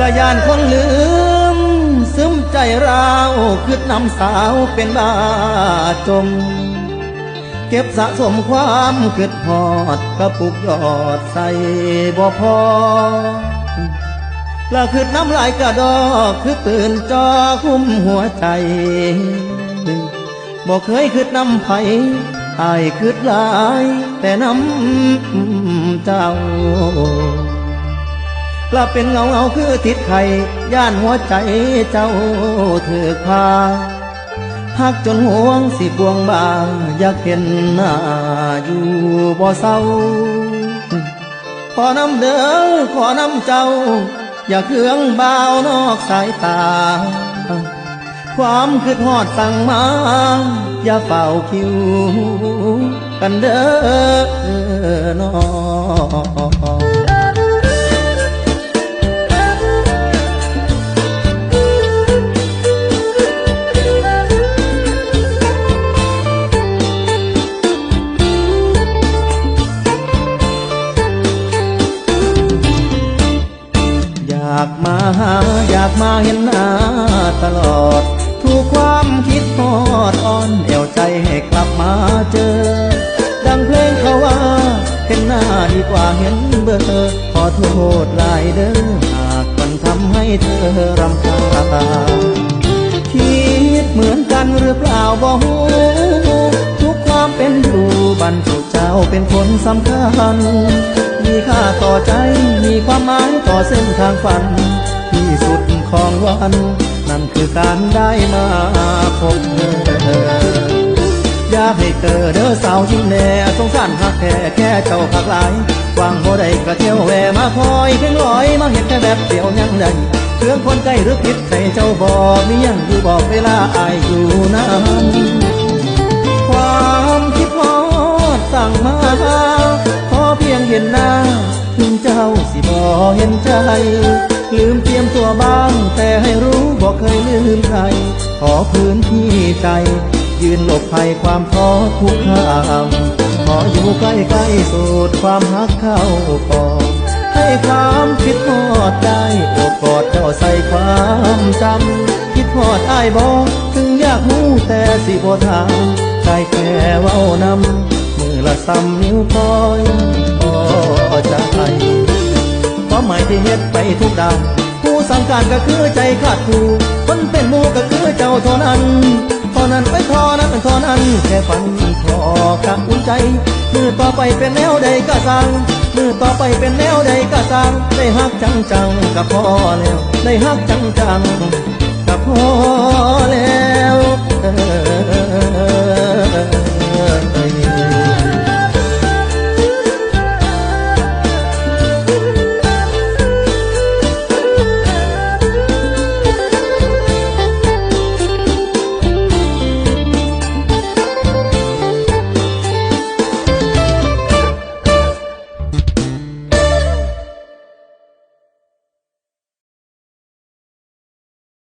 ละยานคนลืม ซึมใจเราคืดนำสาวเป็นบาจม เก็บสะสมความคืดหอดกระปุกยอดใส่บ่พอละคืดน้ำลายกระดอกคือปืนจอคุ้มหัวใจบอกเคยคืดน้ำไผอายคืดหลาย แต่น้ำเจ้า กลับเป็นเงาเงาคือติดไข่ย่านหัวใจเจ้าถือพาหักจนห่วงสิบวงบาอยากเห็นหน้าอยู่บ่เศร้า ขอนำเด้อขอนำเจ้า อย่าเครื่องเบาวนอกสายตา ความคือทอดสั่งมา อย่าเฝ้าคิว กันเด้อน้อากมาหาอยากมาเห็นหน้าตลอดทุกความคิดทอดอ่อนเอวใจให้กลับมาเจอ ดังเพลงเขาว่า เห็นหน้าดีกว่าเห็นเบอร์ขอโทษหลายเด้อหากมันทำให้เธอรำคาญคิดเหมือนกันหรือเปล่าบ่ฮู้ทุกความเป็นอยู่บรรจุเจ้าเป็นคนสำคัญ ค่าต่อใจ มีความหมายต่อเส้นทางฝัน ที่สุดของวัน นั่นคือการได้มาพบเธอ อยากให้เธอเด้อสาวยิ้มแน่สงสารหักแค่แค่เจ้าพักหลายวางบ่ได้ก็เที่ยวแวมาคอยเพียงลอยมาเห็นแค่แบบเดียวยังได้เครื่องคนใกล้หรือผิดใส่เจ้าบอกมียังอยู่บอกเวลาอายอยู่นั้น สิบ่เห็นใจ ลืมเตรียมตัวบ้าง แต่ให้รู้บอกเคยลืมใคร ขอพื้นที่ใจ ยืนหลบภัยความท้อทุกข้ามขออยู่ใกล้ๆสูดความฮักเข้ากอดให้ความคิดฮอดได้โอบกอดเจ้าใส่ความจำคิดฮอดอ้ายบอกถึงอยากรู้แต่สิบ่ถามได้แค่เว้านำมือละซ้ำนิ้วก้อยพอจความหมาย ที่เฮ็ดไปทุกดาวผู้สั่งการก็คือใจขาดคู่คนเป็นหมูก็คือเจ้าเท่านั้นเท่านั้นไปเท่านั้นเท่านั้นแค่ฝันพอกับอุ่นใจมือต่อไปเป็นแนวใดก็สั่งมือต่อไปเป็นแนวใดก็สั่งได้ฮักจังจังกับพอแล้วได้ฮักจังจังกับพอแล้วเออ